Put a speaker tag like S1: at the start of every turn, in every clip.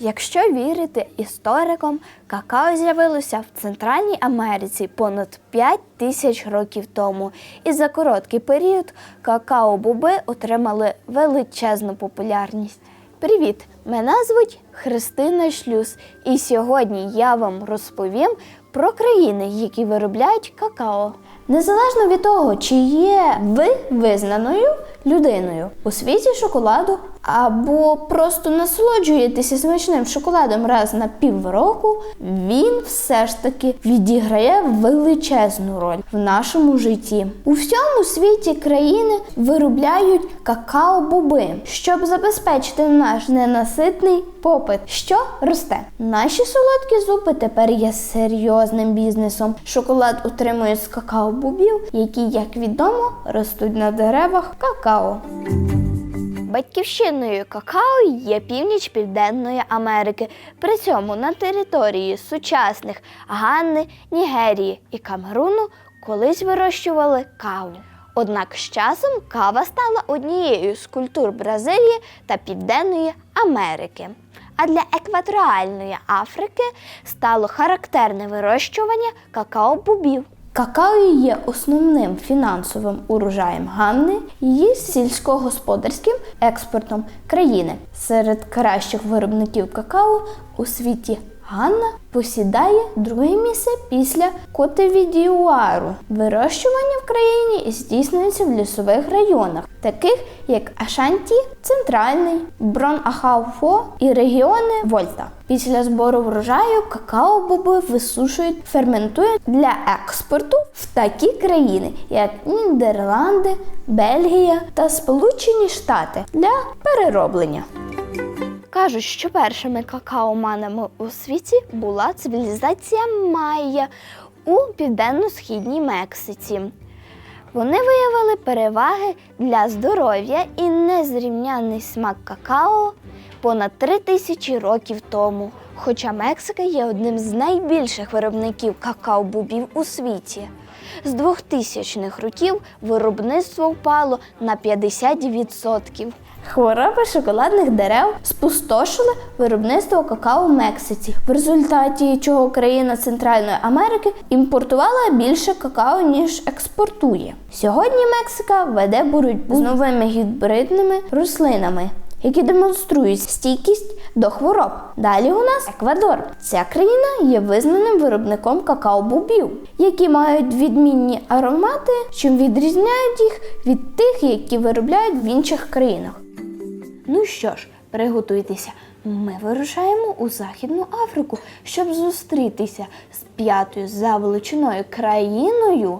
S1: Якщо вірити історикам, какао з'явилося в Центральній Америці понад 5 тисяч років тому, і за короткий період какао-боби отримали величезну популярність. Привіт! Мене звуть Христина Шлюз, і сьогодні я вам розповім про країни, які виробляють какао. Незалежно від того, чи є ви визнаною людиною у світі шоколаду, або просто насолоджуєтеся смачним шоколадом раз на півроку, він все ж таки відіграє величезну роль в нашому житті. У всьому світі країни виробляють какао-боби, щоб забезпечити наш ненаситний попит, що росте. Наші солодкі зуби тепер є серйозним бізнесом. Шоколад отримують з какао-бобів, які, як відомо, ростуть на деревах какао. Батьківщиною какао є північ Південної Америки. При цьому на території сучасних Ганни, Нігерії і Камеруну колись вирощували каву. Однак з часом кава стала однією з культур Бразилії та Південної Америки. А для екваторіальної Африки стало характерне вирощування какао-бубів. Какао є основним фінансовим урожаєм Ганни, її сільськогосподарським експортом країни. Серед кращих виробників какао у світі Ганна посідає друге місце після Котевідіуару. Вирощування в країні здійснюється в лісових районах, таких як Ашанті, Центральний, Брон-Ахауфо і регіони Вольта. Після збору врожаю какао-боби висушують, ферментують для експорту в такі країни, як Нідерланди, Бельгія та Сполучені Штати для перероблення. Кажуть, що першими какаоманами у світі була цивілізація Майя у південно-східній Мексиці. Вони виявили переваги для здоров'я і незрівнянний смак какао понад три тисячі років тому. Хоча Мексика є одним з найбільших виробників какао-бубів у світі. З 2000-х років виробництво впало на 50%. Хвороби шоколадних дерев спустошили виробництво какао в Мексиці, в результаті чого країна Центральної Америки імпортувала більше какао, ніж експортує. Сьогодні Мексика веде боротьбу з новими гібридними рослинами. Які демонструють стійкість до хвороб. Далі у нас Еквадор. Ця країна є визнаним виробником какао-бобів, які мають відмінні аромати, чим відрізняють їх від тих, які виробляють в інших країнах. Ну що ж, приготуйтеся. Ми вирушаємо у Західну Африку, щоб зустрітися з п'ятою за величиною країною,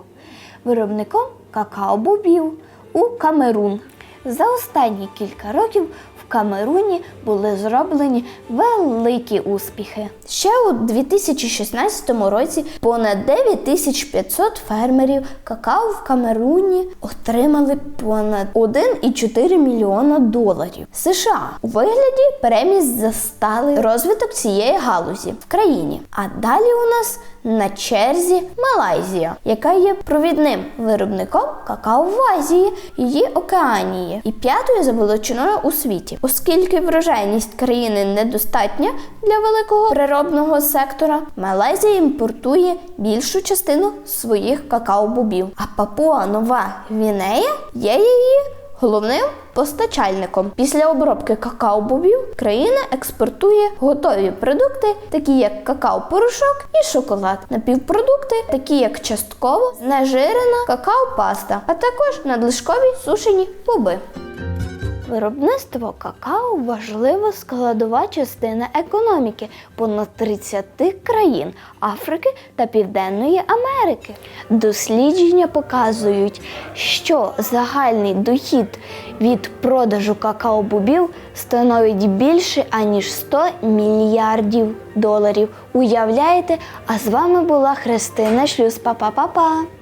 S1: виробником какао-бобів у Камерун. За останні кілька років Камеруні були зроблені великі успіхи. Ще у 2016 році понад 9500 фермерів какао в Камеруні отримали понад 1,4 мільйона доларів США у вигляді премій за сталий розвиток цієї галузі в країні. А далі у нас на черзі Малайзія, яка є провідним виробником какао в Азії, її Океанії і п'ятою за величиною у світі, оскільки врожайність країни недостатня для великого переробного сектора, Малайзія імпортує більшу частину своїх какао-бобів. А Папуа Нова Гвінея є її головним постачальником. Після обробки какао-бобів країна експортує готові продукти, такі як какао-порошок і шоколад, напівпродукти, такі як частково знежирена какао-паста, а також надлишкові сушені боби. Виробництво какао важлива складова частина економіки понад 30 країн Африки та Південної Америки. Дослідження показують, що загальний дохід від продажу какао-бобів становить більше аніж 100 мільярдів доларів. Уявляєте? А з вами була Христина Шлюз. Па-па-па-па!